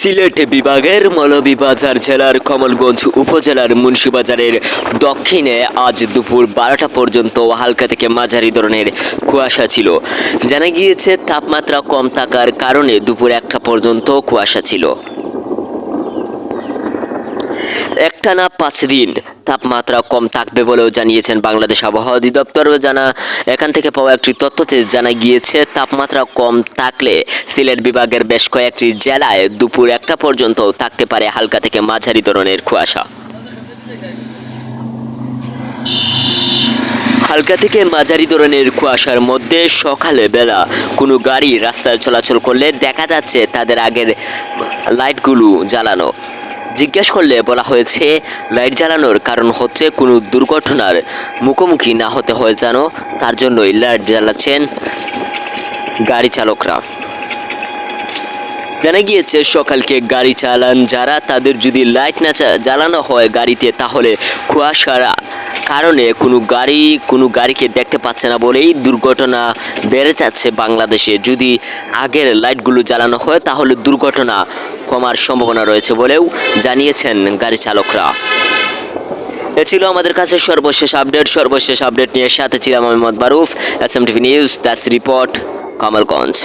সিলেট বিভাগের মৌলভীবাজার জেলার কমলগঞ্জ উপজেলার মুন্সিবাজারের দক্ষিণে আজ দুপুর বারোটা পর্যন্ত হালকা থেকে মাঝারি ধরনের কুয়াশা ছিল। জানা গিয়েছে, তাপমাত্রা কম থাকার কারণে দুপুর একটা পর্যন্ত কুয়াশা ছিল। একটানা পাঁচ দিন তাপমাত্রা কম থাকবে বলেও জানিয়েছেন বাংলাদেশ আবহাওয়া অধিদপ্তর। জানা, এখান থেকে পাওয়া একটি তথ্যতে জানা গিয়েছে, তাপমাত্রা কম থাকলে সিলেট বিভাগের বেশ কয়েকটি জেলায় দুপুর একটা পর্যন্ত থাকতে পারে হালকা থেকে মাঝারি ধরনের কুয়াশা। হালকা থেকে মাঝারি ধরনের কুয়াশার মধ্যে সকালে বেলা কোনো গাড়ি রাস্তায় চলাচল করলে দেখা যাচ্ছে তাদের আগের লাইটগুলো জ্বালানো। জিজ্ঞেস করলে বলা হয়েছে, লাইট জ্বালানোর কারণ হচ্ছে কোনো দুর্ঘটনার মুখোমুখি না হতে হয় যেন, তার জন্যই লাইট জ্বালাচ্ছেন গাড়ি চালকরা। জানা গিয়েছে, সকালকে গাড়ি চালান যারা, তাদের যদি লাইট না জ্বালানো হয় গাড়িতে, তাহলে কুয়াশার কারণে কোনো গাড়ি, কোনো গাড়িকে দেখতে পাচ্ছে না বলেই দুর্ঘটনা বেড়ে যাচ্ছে বাংলাদেশে। যদি আগের লাইটগুলো জ্বালানো হয়, তাহলে দুর্ঘটনা কমার সম্ভাবনা রয়েছে বলেও জানিয়েছেন গাড়ি চালকরা। এ ছিল আমাদের কাছে সর্বশেষ আপডেট। সর্বশেষ আপডেট নিয়ে সাথে ছিলাম আমি Mohammad Maruf, S M TV news Das report, Kamalganj.